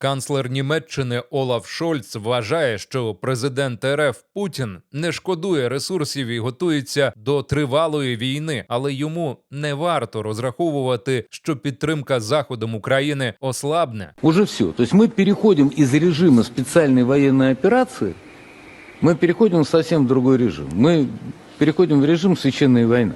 Канцлер Німеччини Олаф Шольц вважає, що президент РФ Путін не шкодує ресурсів і готується до тривалої війни, але йому не варто розраховувати, що підтримка заходом України ослабне. Уже все. То есть мы переходим из режима специальной военной операции, мы переходим в совсем другой режим. Мы переходим в режим священной войны.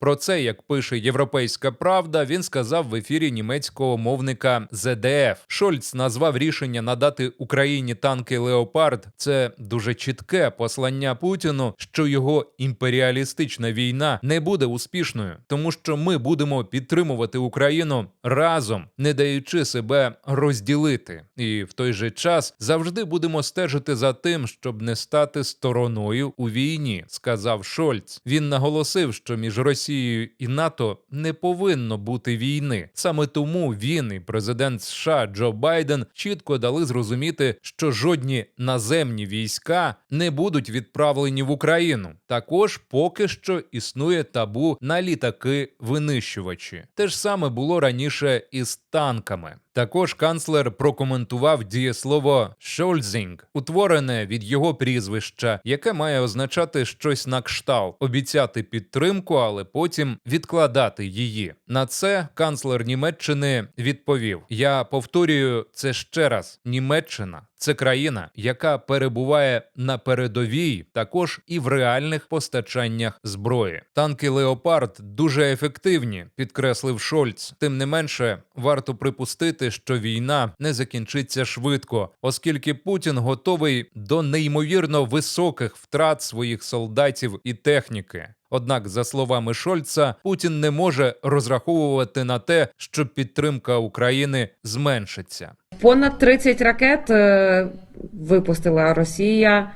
Про це, як пише Європейська Правда, він сказав в ефірі німецького мовника ЗДФ. Шольц назвав рішення надати Україні танки Леопард. Це дуже чітке послання Путіну, що його імперіалістична війна не буде успішною, тому що ми будемо підтримувати Україну разом, не даючи себе розділити, і в той же час завжди будемо стежити за тим, щоб не стати стороною у війні, сказав Шольц. Він наголосив, що між Росією і НАТО не повинно бути війни. Саме тому він і президент США Джо Байден чітко дали зрозуміти, що жодні наземні війська не будуть відправлені в Україну. Також поки що існує табу на літаки винищувачі. Те ж саме було раніше із танками. Також канцлер прокоментував дієслово «шользінг», утворене від його прізвища, яке має означати щось на кшталт, обіцяти підтримку, але потім відкладати її. На це канцлер Німеччини відповів: Я повторюю це ще раз: Німеччина. Це країна, яка перебуває на передовій, також і в реальних постачаннях зброї. Танки Леопард дуже ефективні, підкреслив Шольц. Тим не менше, варто припустити, що війна не закінчиться швидко, оскільки Путін готовий до неймовірно високих втрат своїх солдатів і техніки. Однак, за словами Шольца, Путін не може розраховувати на те, що підтримка України зменшиться. Понад 30 ракет е, випустила Росія.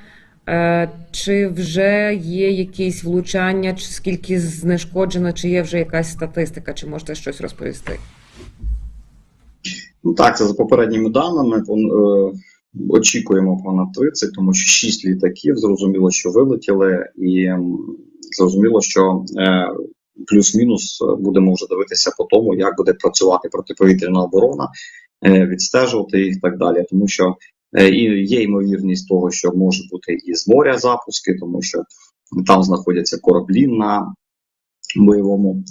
Е, Чи вже є якісь влучання, чи скільки знешкоджено, чи є вже якась статистика, чи можете щось розповісти? Ну так, це за попередніми даними. е, Очікуємо понад 30, тому що 6 літаків зрозуміло, що вилетіли, і зрозуміло, що е, плюс-мінус е, будемо вже дивитися по тому, як буде працювати протиповітряна оборона, е, відстежувати їх і так далі. Тому що і є ймовірність того, що може бути і з моря запуски, тому що там знаходяться кораблі на бойовому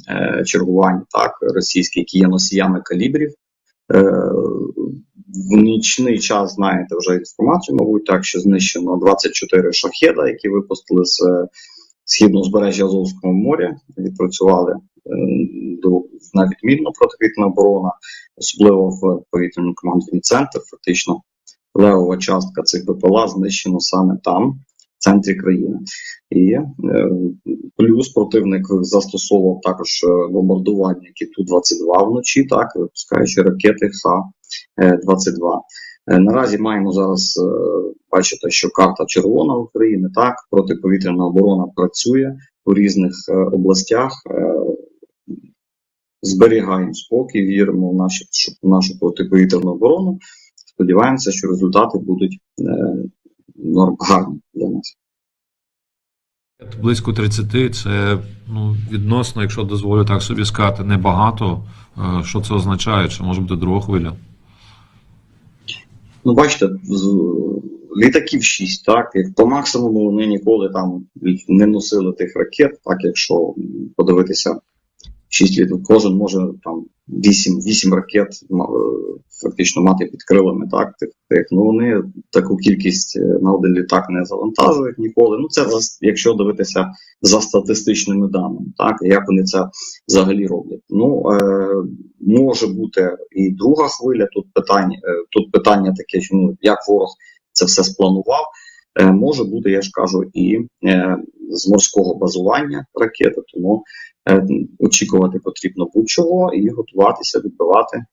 чергуванні, так російські, які є носіями калібрів. В нічний час знаєте вже інформацію, мабуть, так що знищено 24 шахеда, які випустили з е, східного узбережжя Азовського моря. Відпрацювали е, на відмінно протиповітряна оборона, особливо в повітряному командній центр. Фактично левова частка цих БПЛА знищено саме там, в центрі країни. І е, плюс противник застосовував також е, бомбардування, які ту 22 вночі, так випускаючи ракети Х-22. Е, Наразі маємо зараз е, бачите, що карта червона України. Так, протиповітряна оборона працює у різних е, областях. Зберігаємо спокій, віримо в наші, в нашу протиповітряну оборону. Сподіваємося, що результати будуть норм гарні для нас. Близько 30 це ну, відносно, якщо дозволю так собі сказати, небагато. Що це означає? Чи може бути друга хвиля? Ну, бачите, літаків 6, так, і по максимуму вони ніколи там не носили тих ракет, так, якщо подивитися 6 літаків, кожен може там 8, 8 ракет е, фактично мати під крилами, так, тих, тих. Ну, вони таку кількість е, на один літак не завантажують ніколи. Ну, це якщо дивитися за статистичними даними, так, як вони це взагалі роблять. Ну, е, може бути і друга хвиля. Тут питання, е, тут питання таке, що ну як ворог це все спланував. Може бути, я ж кажу, і з морського базування ракети, тому е, очікувати потрібно будь-чого і готуватися відбивати е,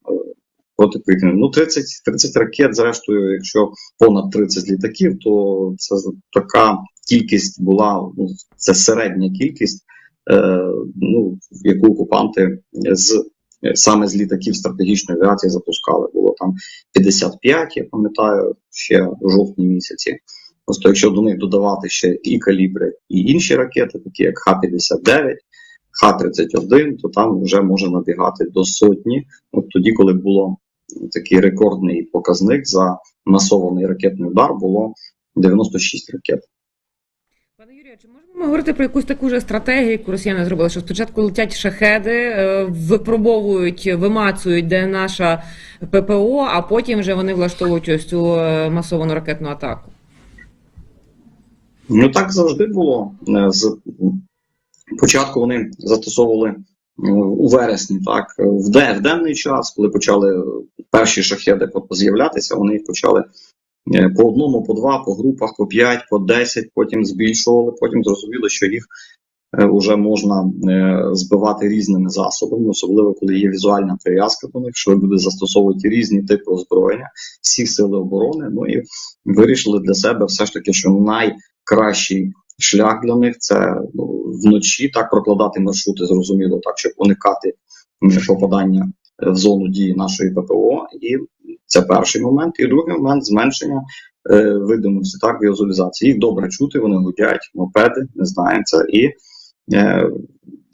протиповітряні. Ну, 30, 30 ракет, зрештою, якщо понад 30 літаків, то це така кількість була, ну, це середня кількість, е, ну, яку окупанти з саме з літаків стратегічної авіації запускали. Було там 55, я пам'ятаю, ще в жовтні місяці. Просто якщо до них додавати ще і калібри, і інші ракети, такі як Х-59, Х-31, то там вже може набігати до сотні. От тоді, коли було такий рекордний показник за масований ракетний удар було 96 ракет. Пане Юрію, чи можемо ми говорити про якусь таку ж стратегію, яку росіяни зробили? Що спочатку летять шахеди, е, випробовують, вимацують, де наша ППО, а потім вже вони влаштовують ось цю е, масовану ракетну атаку. Ну так завжди було. Е, З початку вони застосовували е, у вересні, так в день, в денний час, коли почали перші шахеди з'являтися, вони їх почали е, по одному, по два, по групах, по п'ять, по десять, потім збільшували. Потім зрозуміли, що їх вже можна е, збивати різними засобами, особливо коли є візуальна прив'язка до них, що люди застосовують різні типи озброєння, всі сили оборони. Ну і вирішили для себе все ж таки, що найкращий шлях для них це ну, вночі так прокладати маршрути, зрозуміло, так щоб уникати попадання в зону дії нашої ППО. І це перший момент. І другий момент зменшення е, видимості так візуалізації. Їх добре чути, вони гудять, мопеди, не знаємо. І е,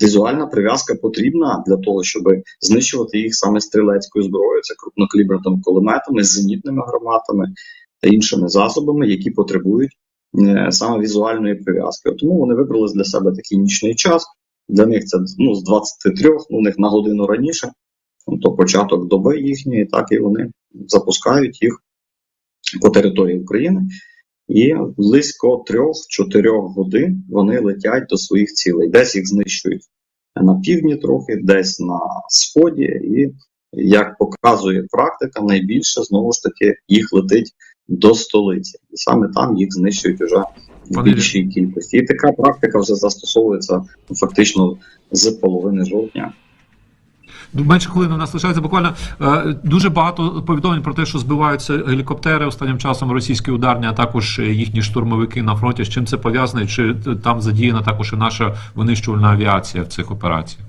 візуальна прив'язка потрібна для того, щоб знищувати їх саме стрілецькою зброєю, це крупнокаліберними кулеметами, зенітними гарматами та іншими засобами, які потребують е, саме візуальної прив'язки. Тому вони вибрали для себе такий нічний час. Для них це ну, з 23, ну, у них на годину раніше, тобто початок доби їхньої, так і вони запускають їх по території України. І близько 3-4 годин вони летять до своїх цілей. Десь їх знищують на півдні трохи, десь на сході. І як показує практика, найбільше знову ж таки їх летить до столиці, і саме там їх знищують уже в більшій кількості. І така практика вже застосовується фактично з половини жовтня. Ну, Менше хвилини у нас лишається буквально е, дуже багато повідомлень про те, що збиваються гелікоптери останнім часом російські ударні, а також їхні штурмовики на фронті. З чим це пов'язано? Чи е, там задіяна також і наша винищувальна авіація в цих операціях?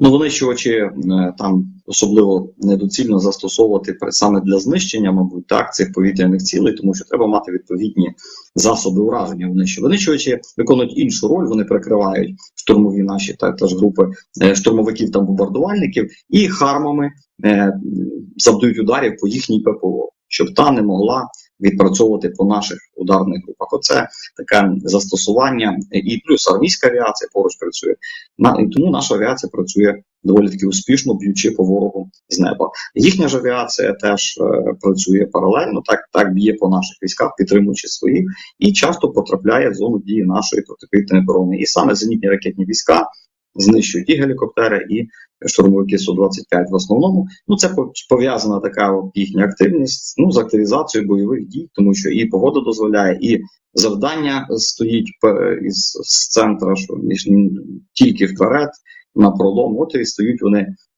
Ну, винищувачі е, там особливо недоцільно застосовувати саме для знищення, мабуть, так, цих повітряних цілей, тому що треба мати відповідні засоби ураження винищувачі. Винищувачі виконують іншу роль, вони прикривають штурмові наші та теж групи е, штурмовиків та бомбардувальників і хармами е, завдають ударів по їхній ППО, щоб та не могла відпрацьовувати по наших ударних групах. Оце таке застосування, і плюс армійська авіація поруч працює. На і тому наша авіація працює доволі таки успішно, б'ючи по ворогу з неба. Їхня ж авіація теж е, працює паралельно, так так б'є по наших військах, підтримуючи свої, і часто потрапляє в зону дії нашої протиповітряної оборони. І саме зенітні ракетні війська знищують і гелікоптери, і штурмовики су 25 в основному. Ну це по- пов'язана така їхня активність ну з активізацією бойових дій, тому що і погода дозволяє, і завдання стоїть із з центра, що між тільки вперед на пролом. От і стоють вони